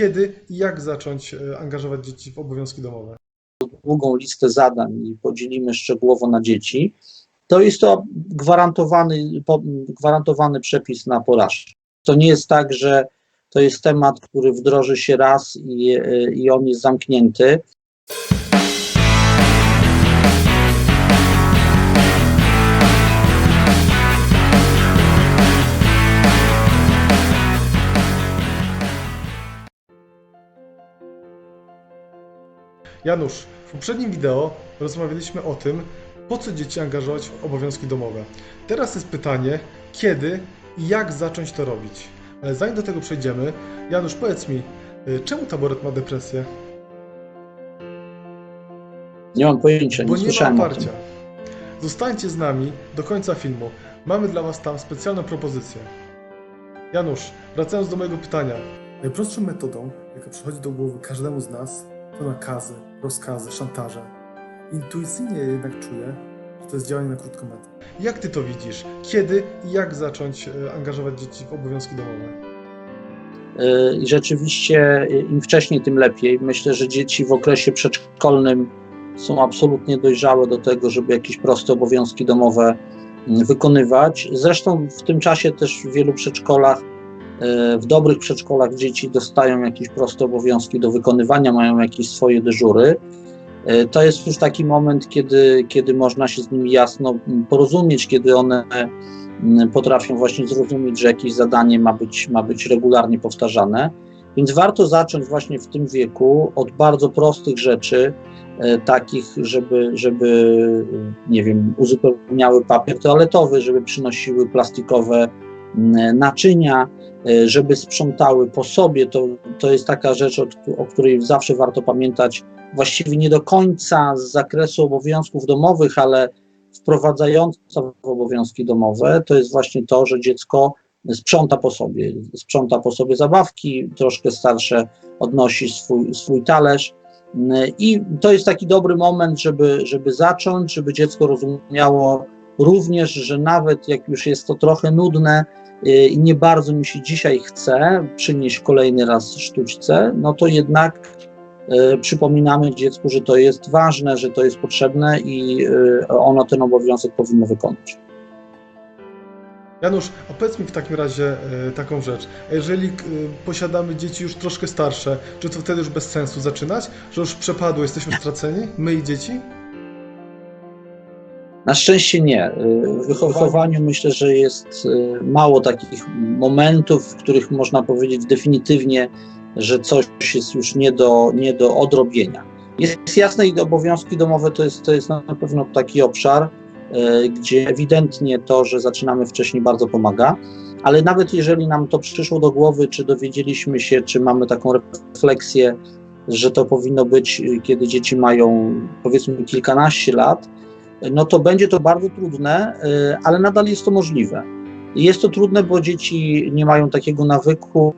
kiedy i jak zacząć e, angażować dzieci w obowiązki domowe? długą listę zadań i podzielimy szczegółowo na dzieci, to jest to gwarantowany, gwarantowany przepis na porażkę. To nie jest tak, że to jest temat, który wdroży się raz i, e, i on jest zamknięty. Janusz, w poprzednim wideo rozmawialiśmy o tym, po co dzieci angażować w obowiązki domowe. Teraz jest pytanie, kiedy i jak zacząć to robić. Ale zanim do tego przejdziemy, Janusz, powiedz mi, y, czemu taboret ma depresję? Nie mam pojęcia, Bo nie nie ma oparcia. Zostańcie z nami do końca filmu. Mamy dla Was tam specjalną propozycję. Janusz, wracając do mojego pytania. Najprostszą metodą, jaka przychodzi do głowy każdemu z nas, to nakazy, rozkazy, szantaże. Intuicyjnie jednak czuję, że to jest działanie na krótką metę. Jak Ty to widzisz? Kiedy i jak zacząć e, angażować dzieci w obowiązki domowe? Y, I rzeczywiście y, im wcześniej, tym lepiej. Myślę, że dzieci w okresie przedszkolnym są absolutnie dojrzałe do tego, żeby jakieś proste obowiązki domowe mm, wykonywać. Zresztą w tym czasie też w wielu przedszkolach, w dobrych przedszkolach dzieci dostają jakieś proste obowiązki do wykonywania, mają jakieś swoje dyżury. Y, To jest już taki moment, kiedy, kiedy można się z nimi jasno porozumieć, kiedy one mm, potrafią właśnie zrozumieć, że jakieś zadanie ma być, ma być regularnie powtarzane. Więc warto zacząć właśnie w tym wieku od bardzo prostych rzeczy, e, takich, żeby, żeby, e, nie wiem, uzupełniały papier toaletowy, żeby przynosiły plastikowe naczynia, e, żeby sprzątały po sobie. To, to jest taka rzecz, o, o której zawsze warto pamiętać, właściwie nie do końca z zakresu obowiązków domowych, ale wprowadzająca w obowiązki domowe, to jest właśnie to, że dziecko sprząta po sobie, sprząta po sobie zabawki, troszkę starsze odnosi swój, swój talerz. I to jest taki dobry moment, żeby, żeby zacząć, żeby dziecko rozumiało również, że nawet jak już jest to trochę nudne y, i nie bardzo mi się dzisiaj chce przynieść kolejny raz sztuczce, no to jednak y, przypominamy dziecku, że to jest ważne, że to jest potrzebne i y, ono ten obowiązek powinno wykonać. Janusz, a powiedz mi w takim razie taką rzecz. Jeżeli posiadamy dzieci już troszkę starsze, czy to wtedy już bez sensu zaczynać? Że już przepadło, jesteśmy straceni? My i dzieci? Na szczęście nie. W wychowaniu myślę, że jest y, mało takich momentów, w których można powiedzieć definitywnie, że coś jest już nie do, nie do odrobienia. Jest jasne i obowiązki domowe to jest, to jest na pewno taki obszar, y, gdzie ewidentnie to, że zaczynamy wcześniej bardzo pomaga, ale nawet jeżeli nam to przyszło do głowy, czy dowiedzieliśmy się, czy mamy taką refleksję, że to powinno być, y, kiedy dzieci mają powiedzmy kilkanaście lat, no to będzie to bardzo trudne, y, ale nadal jest to możliwe. Jest to trudne, bo dzieci nie mają takiego nawyku,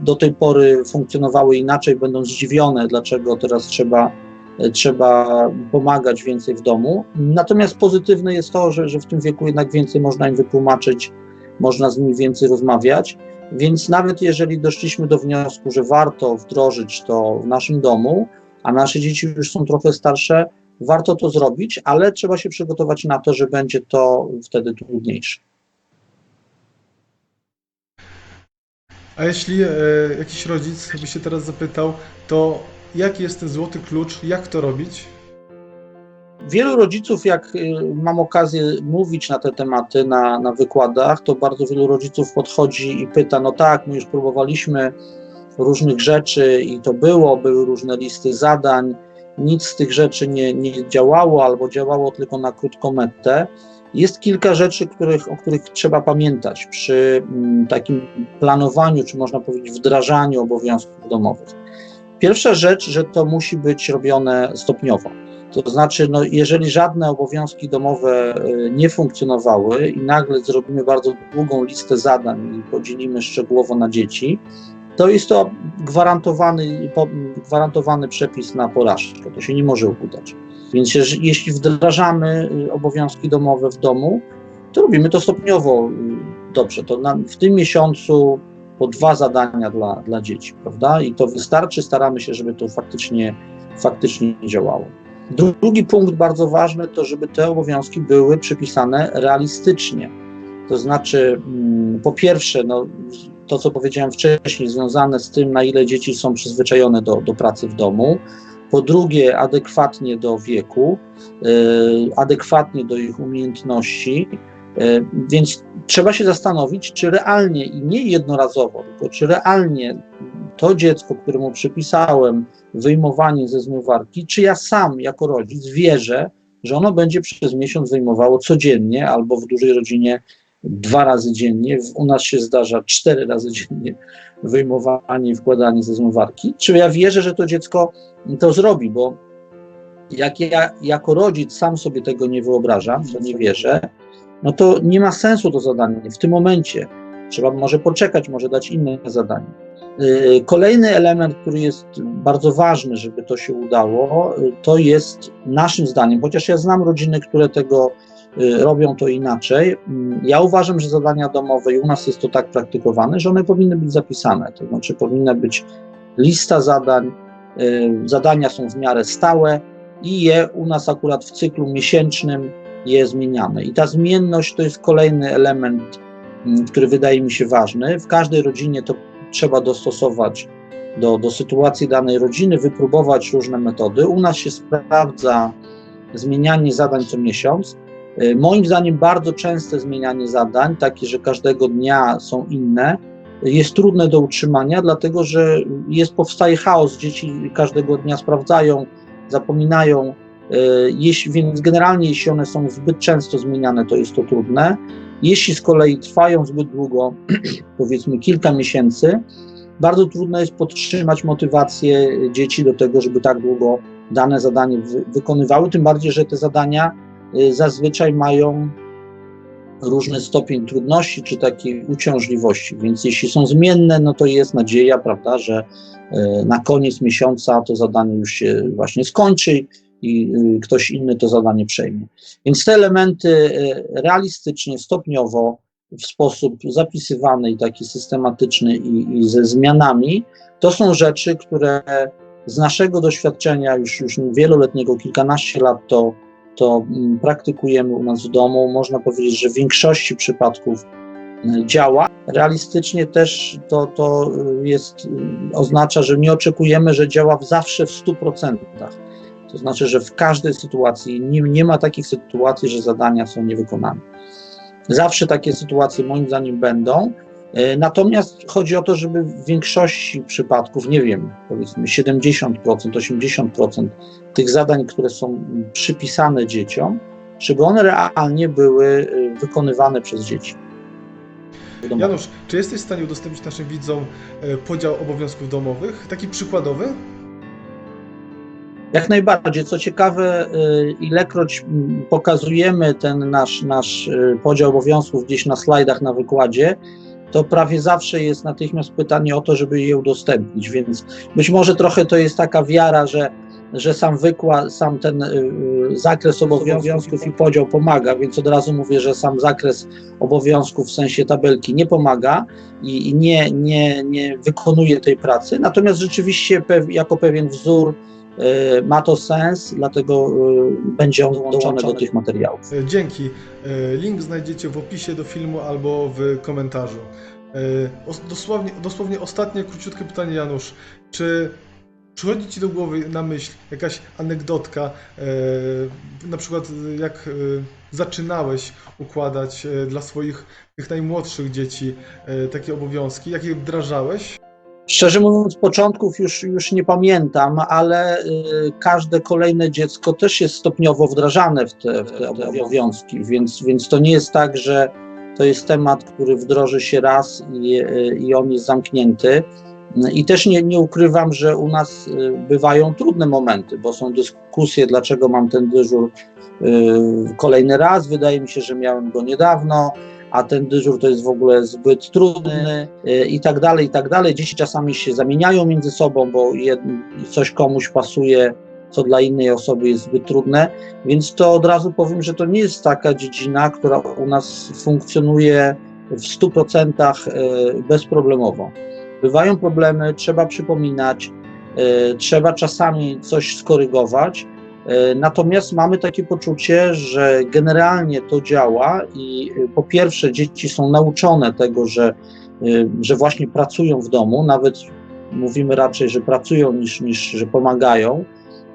y, do tej pory funkcjonowały inaczej, będą zdziwione, dlaczego teraz trzeba, y, trzeba pomagać więcej w domu. Natomiast pozytywne jest to, że, że w tym wieku jednak więcej można im wytłumaczyć, można z nimi więcej rozmawiać. Więc nawet jeżeli doszliśmy do wniosku, że warto wdrożyć to w naszym domu, a nasze dzieci już są trochę starsze, warto to zrobić, ale trzeba się przygotować na to, że będzie to wtedy trudniejsze. A jeśli e, jakiś rodzic by się teraz zapytał, to jaki jest ten złoty klucz, jak to robić? Wielu rodziców, jak y, mam okazję mówić na te tematy na, na wykładach, to bardzo wielu rodziców podchodzi i pyta: No tak, my już próbowaliśmy różnych rzeczy i to było, były różne listy zadań, nic z tych rzeczy nie, nie działało albo działało tylko na krótką metę. Jest kilka rzeczy, których, o których trzeba pamiętać przy mm, takim planowaniu, czy można powiedzieć wdrażaniu obowiązków domowych. Pierwsza rzecz, że to musi być robione stopniowo. To znaczy, no, jeżeli żadne obowiązki domowe y, nie funkcjonowały i nagle zrobimy bardzo długą listę zadań i podzielimy szczegółowo na dzieci, to jest to gwarantowany, gwarantowany przepis na porażkę. To się nie może udać. Więc jeśli wdrażamy y, obowiązki domowe w domu, to robimy to stopniowo. y, Dobrze, to na, w tym miesiącu po dwa zadania dla, dla dzieci, prawda? I to wystarczy, staramy się, żeby to faktycznie, faktycznie działało. Drugi punkt bardzo ważny to, żeby te obowiązki były przypisane realistycznie. To znaczy, mm, po pierwsze, no, to co powiedziałem wcześniej, związane z tym, na ile dzieci są przyzwyczajone do, do pracy w domu. Po drugie, adekwatnie do wieku, yy, adekwatnie do ich umiejętności. Yy, więc trzeba się zastanowić, czy realnie i nie jednorazowo, tylko czy realnie to dziecko, któremu przypisałem wyjmowanie ze zmywarki, czy ja sam jako rodzic wierzę, że ono będzie przez miesiąc wyjmowało codziennie albo w dużej rodzinie dwa razy dziennie. U nas się zdarza cztery razy dziennie wyjmowanie i wkładanie ze zmywarki. Czy ja wierzę, że to dziecko to zrobi, bo jak ja jako rodzic sam sobie tego nie wyobrażam, to nie wierzę, no to nie ma sensu to zadanie w tym momencie. Trzeba może poczekać, może dać inne zadanie. Yy, Kolejny element, który jest bardzo ważny, żeby to się udało, yy, to jest naszym zdaniem, chociaż ja znam rodziny, które tego robią to inaczej. mm, Ja uważam, że zadania domowe, i u nas jest to tak praktykowane, że one powinny być zapisane. To znaczy, powinna być lista zadań, yy, zadania są w miarę stałe i je u nas akurat w cyklu miesięcznym je zmieniane. I ta zmienność to jest kolejny element, mm, który wydaje mi się ważny. W każdej rodzinie to trzeba dostosować do, do sytuacji danej rodziny, wypróbować różne metody. U nas się sprawdza zmienianie zadań co miesiąc. Y, Moim zdaniem bardzo częste zmienianie zadań, takie, że każdego dnia są inne, jest trudne do utrzymania, dlatego że jest, powstaje chaos. Dzieci każdego dnia sprawdzają, zapominają, y, jeśli, więc generalnie jeśli one są zbyt często zmieniane, to jest to trudne. Jeśli z kolei trwają zbyt długo, powiedzmy kilka miesięcy, bardzo trudno jest podtrzymać motywację dzieci do tego, żeby tak długo dane zadanie wy, wykonywały, tym bardziej, że te zadania zazwyczaj mają różny stopień trudności czy takiej uciążliwości, więc jeśli są zmienne, no to jest nadzieja, prawda, że y, na koniec miesiąca to zadanie już się właśnie skończy i y, ktoś inny to zadanie przejmie. Więc te elementy y, realistycznie, stopniowo, w sposób zapisywany i taki systematyczny i, i ze zmianami, to są rzeczy, które z naszego doświadczenia już, już wieloletniego, kilkanaście lat to, to mm, praktykujemy u nas w domu. Można powiedzieć, że w większości przypadków y, działa. Realistycznie też to, to y, jest, y, oznacza, że nie oczekujemy, że działa zawsze w 100%. To znaczy, że w każdej sytuacji nie, nie ma takich sytuacji, że zadania są niewykonane. Zawsze takie sytuacje moim zdaniem będą. E, Natomiast chodzi o to, żeby w większości przypadków, nie wiem, powiedzmy 70%, 80% tych zadań, które są przypisane dzieciom, żeby one realnie były e, wykonywane przez dzieci. Janusz, czy jesteś w stanie udostępnić naszym widzom e, podział obowiązków domowych? Taki przykładowy? Jak najbardziej. Co ciekawe, ilekroć pokazujemy ten nasz, nasz podział obowiązków gdzieś na slajdach, na wykładzie, to prawie zawsze jest natychmiast pytanie o to, żeby je udostępnić. Więc być może trochę to jest taka wiara, że, że sam wykład, sam ten y, y, zakres obowiązków i podział pomaga, więc od razu mówię, że sam zakres obowiązków w sensie tabelki nie pomaga i, i nie, nie, nie wykonuje tej pracy. Natomiast rzeczywiście pew, jako pewien wzór ma to sens, dlatego y, będzie on dołączony do tych materiałów. E, Dzięki. E, Link znajdziecie w opisie do filmu albo w komentarzu. E, os- Dosłownie, dosłownie ostatnie króciutkie pytanie, Janusz. Czy przychodzi Ci do głowy na myśl jakaś anegdotka, e, na przykład e, jak e, zaczynałeś układać e, dla swoich tych najmłodszych dzieci e, takie obowiązki, jakie wdrażałeś? Szczerze mówiąc, początków już, już nie pamiętam, ale y, każde kolejne dziecko też jest stopniowo wdrażane w te, w te obowiązki, więc, więc to nie jest tak, że to jest temat, który wdroży się raz i, y, i on jest zamknięty. I też nie, nie ukrywam, że u nas y, bywają trudne momenty, bo są dyskusje, dlaczego mam ten dyżur kolejny raz. Wydaje mi się, że miałem go niedawno a ten dyżur to jest w ogóle zbyt trudny y, i tak dalej, i tak dalej. Dzieci czasami się zamieniają między sobą, bo coś komuś pasuje, co dla innej osoby jest zbyt trudne, więc to od razu powiem, że to nie jest taka dziedzina, która u nas funkcjonuje w 100% e, bezproblemowo. Bywają problemy, trzeba przypominać, e, trzeba czasami coś skorygować, e, natomiast mamy takie poczucie, że generalnie to działa i e, po pierwsze dzieci są nauczone tego, że, e, że właśnie pracują w domu, nawet mówimy raczej, że pracują niż, niż że pomagają,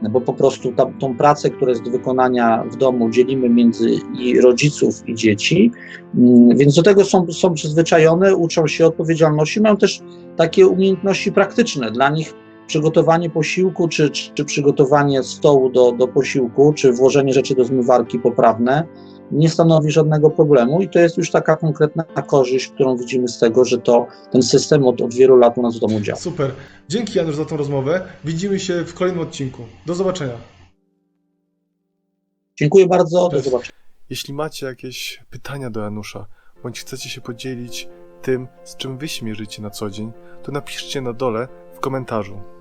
bo po prostu ta, tą pracę, która jest do wykonania w domu, dzielimy między i rodziców i dzieci, Mm, więc do tego są, są przyzwyczajone, uczą się odpowiedzialności, mają też takie umiejętności praktyczne. Dla nich przygotowanie posiłku, czy, czy, czy przygotowanie stołu do, do posiłku, czy włożenie rzeczy do zmywarki poprawne nie stanowi żadnego problemu i to jest już taka konkretna korzyść, którą widzimy z tego, że to ten system od, od wielu lat u nas w domu działa. Super. Dzięki Janusz za tą rozmowę. Widzimy się w kolejnym odcinku. Do zobaczenia. Dziękuję bardzo, do Cześć. zobaczenia. Jeśli macie jakieś pytania do Janusza, bądź chcecie się podzielić tym, z czym wy się mierzycie na co dzień, to napiszcie na dole w komentarzu.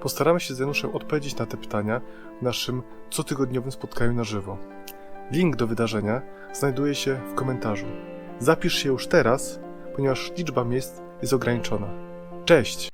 Postaramy się z Januszem odpowiedzieć na te pytania w naszym cotygodniowym spotkaniu na żywo. Link do wydarzenia znajduje się w komentarzu. Zapisz się już teraz, ponieważ liczba miejsc jest ograniczona. Cześć!